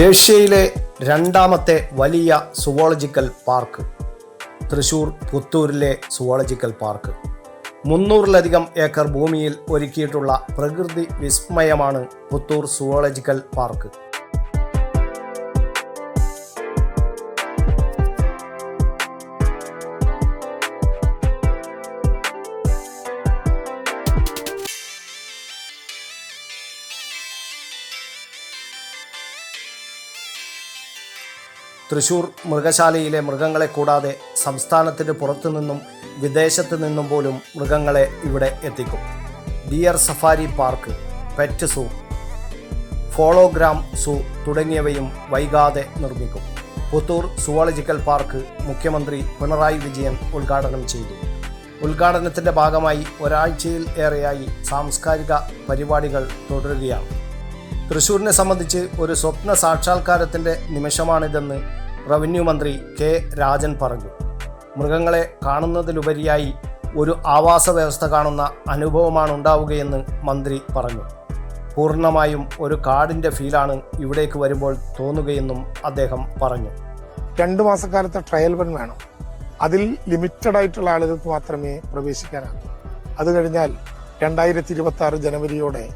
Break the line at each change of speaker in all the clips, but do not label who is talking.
ഏഷ്യയിലെ രണ്ടാമത്തെ വലിയ സുവോളജിക്കൽ പാർക്ക് തൃശൂർ പുത്തൂരിലെ സുവോളജിക്കൽ പാർക്ക്. മുന്നൂറിലധികം ഏക്കർ ഭൂമിയിൽ ഒരുക്കിയിട്ടുള്ള പ്രകൃതി വിസ്മയമാണ് പുത്തൂർ സുവോളജിക്കൽ പാർക്ക്. തൃശൂർ മൃഗശാലയിലെ മൃഗങ്ങളെ കൂടാതെ സംസ്ഥാനത്തിന് പുറത്തു നിന്നും വിദേശത്ത് നിന്നും പോലും മൃഗങ്ങളെ ഇവിടെ എത്തിക്കും. Deer safari park pet zoo ഫോളോഗ്രാം zoo തുടങ്ങിയവയും വൈകാതെ നിർമ്മിക്കും. പുത്തൂർ സുവോളജിക്കൽ പാർക്ക് മുഖ്യമന്ത്രി പിണറായി വിജയൻ ഉദ്ഘാടനം ചെയ്തു. ഉദ്ഘാടനത്തിന്റെ ഭാഗമായി ഒരാഴ്ചയിൽ ഏറെയായി സാംസ്കാരിക പരിപാടികൾ തുടരുകയാണ്. തൃശൂരിനെ സംബന്ധിച്ച് ഒരു സ്വപ്ന സാക്ഷാത്കാരത്തിന്റെ നിമിഷമാണിതെന്ന് റവന്യൂ മന്ത്രി കെ രാജൻ പറഞ്ഞു. മൃഗങ്ങളെ കാണുന്നതിലുപരിയായി ഒരു ആവാസ വ്യവസ്ഥ കാണുന്ന അനുഭവമാണ് ഉണ്ടാവുകയെന്ന് മന്ത്രി പറഞ്ഞു. പൂർണമായും ഒരു കാടിന്റെ ഫീലാണ് ഇവിടേക്ക് വരുമ്പോൾ തോന്നുകയെന്നും അദ്ദേഹം പറഞ്ഞു.
രണ്ട് മാസക്കാലത്തെ ട്രയൽ റൺ വേണം. അതിൽ ലിമിറ്റഡ് ആയിട്ടുള്ള ആളുകൾക്ക് മാത്രമേ പ്രവേശിക്കാനാകൂ. അത് കഴിഞ്ഞാൽ രണ്ടായിരത്തി ഇരുപത്തി ആറ് ജനുവരിയോടെ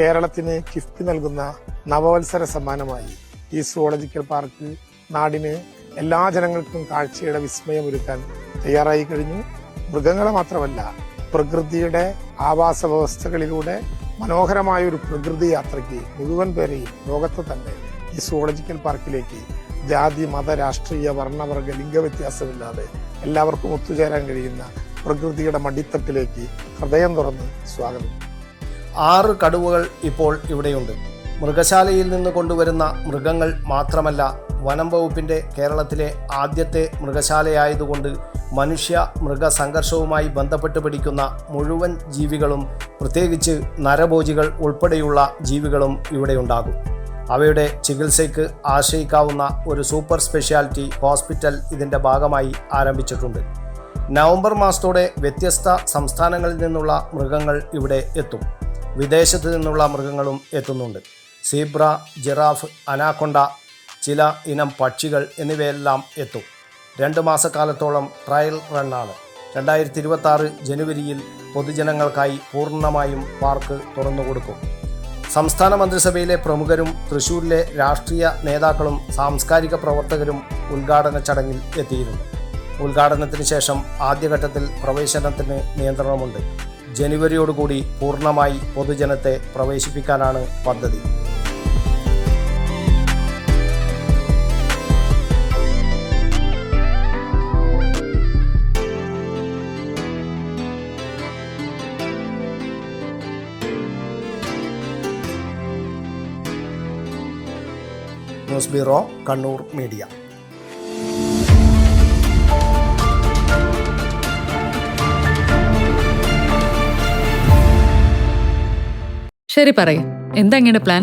കേരളത്തിന് കിഫ്ബി നൽകുന്ന നവവത്സര സമ്മാനമായി ഈ സുവോളജിക്കൽ പാർക്ക് നാടിന് എല്ലാ ജനങ്ങൾക്കും കാഴ്ചയുടെ വിസ്മയം ഒരുക്കാൻ തയ്യാറായി കഴിഞ്ഞു. മൃഗങ്ങളെ മാത്രമല്ല പ്രകൃതിയുടെ ആവാസ വ്യവസ്ഥകളിലൂടെ മനോഹരമായ ഒരു പ്രകൃതി യാത്രയ്ക്ക് മുഴുവൻ പേരെയും ലോകത്ത് തന്നെ ഈ സുവോളജിക്കൽ പാർക്കിലേക്ക് ജാതി മത രാഷ്ട്രീയ വർണവർഗ ലിംഗവ്യത്യാസമില്ലാതെ എല്ലാവർക്കും ഒത്തുചേരാൻ കഴിയുന്ന പ്രകൃതിയുടെ മടിത്തട്ടിലേക്ക് ഹൃദയം തുറന്ന് സ്വാഗതം.
ആറ് കടുവകൾ ഇപ്പോൾ ഇവിടെയുണ്ട്. മൃഗശാലയിൽ നിന്ന് കൊണ്ടുവരുന്ന മൃഗങ്ങൾ മാത്രമല്ല വനം വകുപ്പിന്റെ കേരളത്തിലെ ആദ്യത്തെ മൃഗശാലയായതുകൊണ്ട് മനുഷ്യ മൃഗസംഘർഷവുമായി ബന്ധപ്പെട്ട് പഠിക്കുന്ന മുഴുവൻ ജീവികളും പ്രത്യേകിച്ച് നരഭോജികൾ ഉൾപ്പെടെയുള്ള ജീവികളും ഇവിടെ ഉണ്ടാകും. അവയുടെ ചികിത്സയ്ക്ക് ആശ്രയിക്കാവുന്ന ഒരു സൂപ്പർ സ്പെഷ്യാലിറ്റി ഹോസ്പിറ്റൽ ഇതിന്റെ ഭാഗമായി ആരംഭിച്ചിട്ടുണ്ട്. നവംബർ മാസത്തോടെ വ്യത്യസ്ത സംസ്ഥാനങ്ങളിൽ നിന്നുള്ള മൃഗങ്ങൾ ഇവിടെ എത്തും. വിദേശത്തു നിന്നുള്ള മൃഗങ്ങളും എത്തുന്നുണ്ട്. സീബ്ര ജിറാഫ് അനാക്കൊണ്ട ചില ഇനം പക്ഷികൾ എന്നിവയെല്ലാം എത്തും. രണ്ട് മാസക്കാലത്തോളം ട്രയൽ റണ്ണാണ്. രണ്ടായിരത്തി ഇരുപത്തി ജനുവരിയിൽ പൊതുജനങ്ങൾക്കായി പൂർണമായും പാർക്ക് തുറന്നുകൊടുക്കും സംസ്ഥാന മന്ത്രിസഭയിലെ പ്രമുഖരും തൃശൂരിലെ രാഷ്ട്രീയ നേതാക്കളും സാംസ്കാരിക പ്രവർത്തകരും ഉദ്ഘാടന ചടങ്ങിൽ എത്തിയിരുന്നു. ഉദ്ഘാടനത്തിന് ശേഷം ആദ്യഘട്ടത്തിൽ പ്രവേശനത്തിന് നിയന്ത്രണമുണ്ട്. ജനുവരിയോടുകൂടി പൂർണമായി പൊതുജനത്തെ പ്രവേശിപ്പിക്കാനാണ് പദ്ധതി. News bureau Kannur media.
ശരി പറയും. എന്താ ഇങ്ങനെ പ്ലാൻ